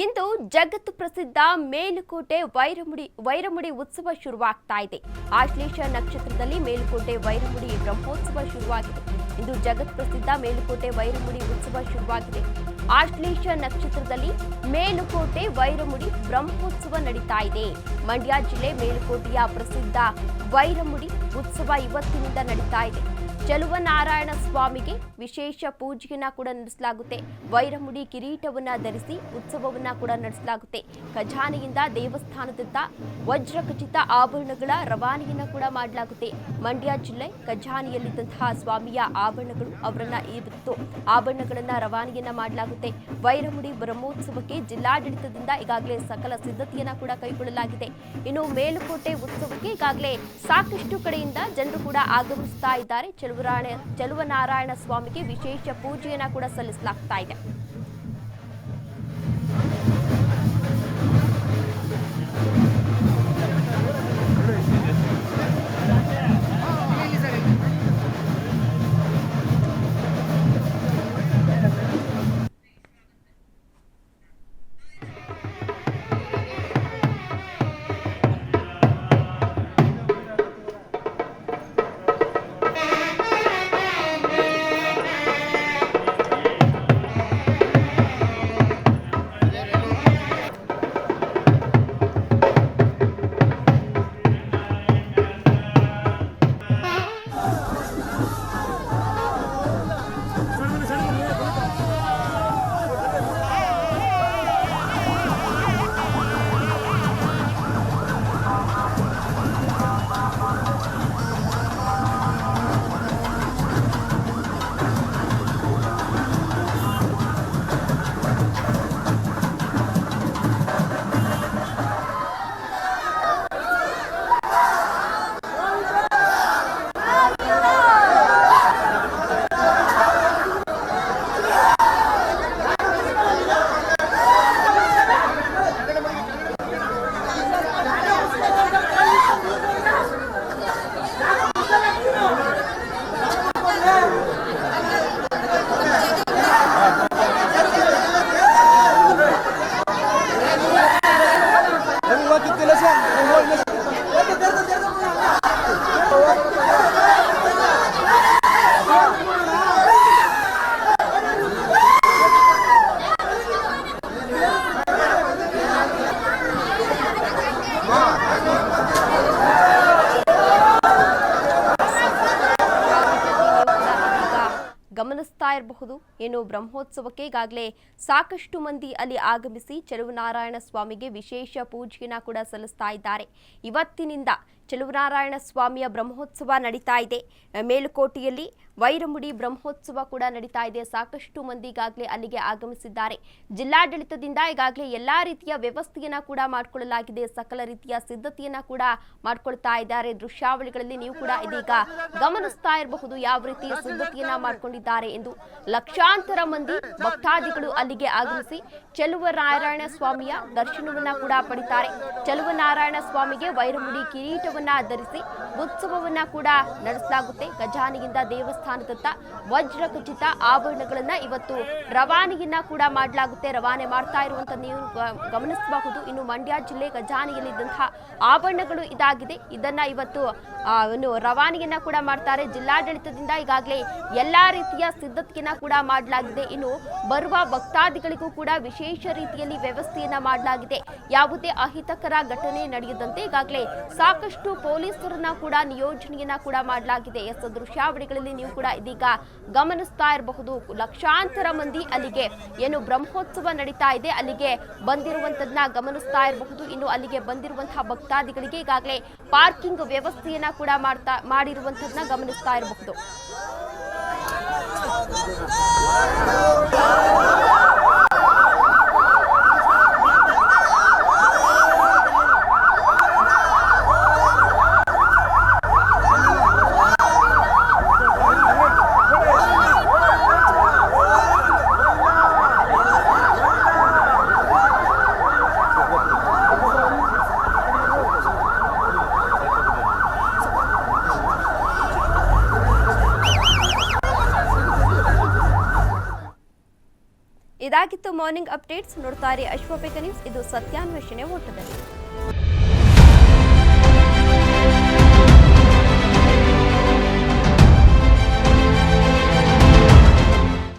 ಇಂದು ಜಗತ್ತು ಪ್ರಸಿದ್ಧ ಮೇಲುಕೋಟೆ ವೈರಮುಡಿ ವೈರಮುಡಿ ಉತ್ಸವ ಶುರುವಾಗ್ತಾ ಇದೆ. ಆಶ್ಲೇಷ ನಕ್ಷತ್ರದಲ್ಲಿ ಮೇಲುಕೋಟೆ ವೈರಮುಡಿ ಬ್ರಹ್ಮೋತ್ಸವ ಶುರುವಾಗಿದೆ. ಇಂದು ಜಗತ್ ಪ್ರಸಿದ್ಧ ಮೇಲುಕೋಟೆ ವೈರಮುಡಿ ಉತ್ಸವ ಶುರುವಾಗಿದೆ. ಆಶ್ಲೇಷ ನಕ್ಷತ್ರದಲ್ಲಿ ಮೇಲುಕೋಟೆ ವೈರಮುಡಿ ಬ್ರಹ್ಮೋತ್ಸವ ನಡೀತಾ ಇದೆ. ಮಂಡ್ಯ ಜಿಲ್ಲೆ ಮೇಲುಕೋಟೆಯ ಪ್ರಸಿದ್ಧ ವೈರಮುಡಿ ಉತ್ಸವ ಇವತ್ತಿನಿಂದ ನಡೀತಾ ಇದೆ. ಚಲುವನಾರಾಯಣ ಸ್ವಾಮಿಗೆ ವಿಶೇಷ ಪೂಜೆಯನ್ನ ಕೂಡ ನಡೆಸಲಾಗುತ್ತೆ. ವೈರಮುಡಿ ಕಿರೀಟವನ್ನ ಧರಿಸಿ ಉತ್ಸವವನ್ನ ಕೂಡ ನಡೆಸಲಾಗುತ್ತೆ. ಖಜಾನೆಯಿಂದ ದೇವಸ್ಥಾನದತ್ತ ವಜ್ರಖಚಿತ ಆಭರಣಗಳ ರವಾನೆಯನ್ನ ಕೂಡ ಮಾಡಲಾಗುತ್ತೆ. ಮಂಡ್ಯ ಜಿಲ್ಲೆ ಖಜಾನೆಯಲ್ಲಿದ್ದಂತಹ ಸ್ವಾಮಿಯ ಆಭರಣಗಳು ಅವರನ್ನ ಇವತ್ತು ಆಭರಣಗಳನ್ನ ರವಾನೆಯನ್ನ ಮಾಡಲಾಗುತ್ತೆ. ವೈರಮುಡಿ ಬ್ರಹ್ಮೋತ್ಸವಕ್ಕೆ ಜಿಲ್ಲಾಡಳಿತದಿಂದ ಈಗಾಗಲೇ ಸಕಲ ಸಿದ್ಧತೆಯನ್ನ ಕೂಡ ಕೈಗೊಳ್ಳಲಾಗಿದೆ. ಇನ್ನು ಮೇಲುಕೋಟೆ ಉತ್ಸವಕ್ಕೆ ಈಗಾಗಲೇ ಸಾಕಷ್ಟು ಕಡೆಯಿಂದ ಜನರು ಕೂಡ ಆಗಮಿಸ್ತಾ ಇದ್ದಾರೆ. ಚೆಲುವನಾರಾಯಣ ಸ್ವಾಮಿಗೆ ವಿಶೇಷ ಪೂಜೆಯನ್ನು ಕೂಡ ಸಲ್ಲಿಸಲಾಗ್ತಾ ಇದೆ. ಗಮನಿಸ್ತಾ ಇರಬಹುದು. ಏನು ಬ್ರಹ್ಮೋತ್ಸವಕ್ಕೆ ಈಗಾಗಲೇ ಸಾಕಷ್ಟು ಮಂದಿ ಅಲ್ಲಿ ಆಗಮಿಸಿ ಚೆಲುವನಾರಾಯಣ ಸ್ವಾಮಿಗೆ ವಿಶೇಷ ಪೂಜೆಯನ್ನು ಕೂಡ ಸಲ್ಲಿಸ್ತಾ ಇದ್ದಾರೆ. ಇವತ್ತಿನಿಂದ ಚೆಲುವನಾರಾಯಣ ಸ್ವಾಮಿಯ ಬ್ರಹ್ಮೋತ್ಸವ ನಡೀತಾ ಇದೆ. ಮೇಲುಕೋಟೆಯಲ್ಲಿ ವೈರಮುಡಿ ಬ್ರಹ್ಮೋತ್ಸವ ಕೂಡ ನಡೀತಾ ಇದೆ. ಸಾಕಷ್ಟು ಮಂದಿ ಈಗಾಗಲೇ ಅಲ್ಲಿಗೆ ಆಗಮಿಸಿದ್ದಾರೆ. ಜಿಲ್ಲಾಡಳಿತದಿಂದ ಈಗಾಗಲೇ ಎಲ್ಲಾ ರೀತಿಯ ವ್ಯವಸ್ಥೆಯನ್ನ ಕೂಡ ಮಾಡಿಕೊಳ್ಳಲಾಗಿದೆ. ಸಕಲ ರೀತಿಯ ಸಿದ್ಧತೆಯನ್ನ ಕೂಡ ಮಾಡ್ಕೊಳ್ತಾ ಇದ್ದಾರೆ. ದೃಶ್ಯಾವಳಿಗಳಲ್ಲಿ ನೀವು ಕೂಡ ಇದೀಗ ಗಮನಿಸ್ತಾ ಇರಬಹುದು ಯಾವ ರೀತಿಯ ಸಿದ್ಧತೆಯನ್ನ ಮಾಡ್ಕೊಂಡಿದ್ದಾರೆ ಎಂದು. ಲಕ್ಷಾಂತರ ಮಂದಿ ಭಕ್ತಾದಿಗಳು ಅಲ್ಲಿಗೆ ಆಗಮಿಸಿ ಚೆಲುವನಾರಾಯಣ ಸ್ವಾಮಿಯ ದರ್ಶನವನ್ನ ಕೂಡ ಪಡಿತಾರೆ. ಚೆಲುವನಾರಾಯಣ ಸ್ವಾಮಿಗೆ ವೈರಮುಡಿ ಕಿರೀಟವನ್ನ ಧರಿಸಿ ಉತ್ಸವವನ್ನ ಕೂಡ ನಡೆಸಲಾಗುತ್ತೆ. ಖಜಾನೆಯಿಂದ ದೇವಸ್ಥಾನದತ್ತ ವಜ್ರ ಖಚಿತ ಆಭರಣಗಳನ್ನ ಇವತ್ತು ರವಾನೆಯನ್ನ ಕೂಡ ಮಾಡಲಾಗುತ್ತೆ. ರವಾನೆ ಮಾಡ್ತಾ ಇರುವಂತ ನೀವು ಗಮನಿಸಬಹುದು. ಇನ್ನು ಮಂಡ್ಯ ಜಿಲ್ಲೆ ಖಜಾನೆಯಲ್ಲಿದ್ದಂತಹ ಆಭರಣಗಳು ಇದಾಗಿದೆ. ಇದನ್ನ ಇವತ್ತು ರವಾನೆಯನ್ನ ಕೂಡ ಮಾಡ್ತಾರೆ. ಜಿಲ್ಲಾಡಳಿತದಿಂದ ಈಗಾಗಲೇ ಎಲ್ಲಾ ರೀತಿಯ ಸಿದ್ಧತೆಯನ್ನ ಕೂಡ ಮಾಡಲಾಗಿದೆ. ಇನ್ನು ಬರುವ ಭಕ್ತಾದಿಗಳಿಗೂ ಕೂಡ ವಿಶೇಷ ರೀತಿಯಲ್ಲಿ ವ್ಯವಸ್ಥೆಯನ್ನ ಮಾಡಲಾಗಿದೆ. ಯಾವುದೇ ಅಹಿತಕರ ಘಟನೆ ನಡೆಯದಂತೆ ಈಗಾಗಲೇ ಸಾಕಷ್ಟು ಪೊಲೀಸರನ್ನ ಕೂಡ ನಿಯೋಜನೆಯನ್ನ ಕೂಡ ಮಾಡಲಾಗಿದೆ. ಎಸ್ ದೃಶ್ಯಾವಳಿಗಳಲ್ಲಿ ನೀವು ಕೂಡ ಇದೀಗ ಗಮನಿಸ್ತಾ ಇರಬಹುದು. ಲಕ್ಷಾಂತರ ಮಂದಿ ಅಲ್ಲಿಗೆ ಏನು ಬ್ರಹ್ಮೋತ್ಸವ ನಡೀತಾ ಇದೆ. ಅಲ್ಲಿಗೆ ಬಂದಿರುವಂತದನ್ನ ಗಮನಿಸ್ತಾ ಇರಬಹುದು. ಇನ್ನು ಅಲ್ಲಿಗೆ ಬಂದಿರುವಂತಹ ಭಕ್ತಾದಿಗಳಿಗೆ ಈಗಾಗಲೇ ಪಾರ್ಕಿಂಗ್ ವ್ಯವಸ್ಥೆಯನ್ನ ಕೂಡ ಮಾಡ್ತಾ ಮಾಡಿರುವಂತದನ್ನ ಗಮನಿಸ್ತಾ ಇರಬಹುದು. ಮಾರ್ನಿಂಗ್ ಅಪ್ಡೇಟ್ಸ್ ನೋಡ್ತಾರೆ. ಅಶ್ವಪೇಕ ನ್ಯೂಸ್. ಇದು ಸತ್ಯಾನ್ವೇಷಣೆ ಓಟದಲ್ಲಿ.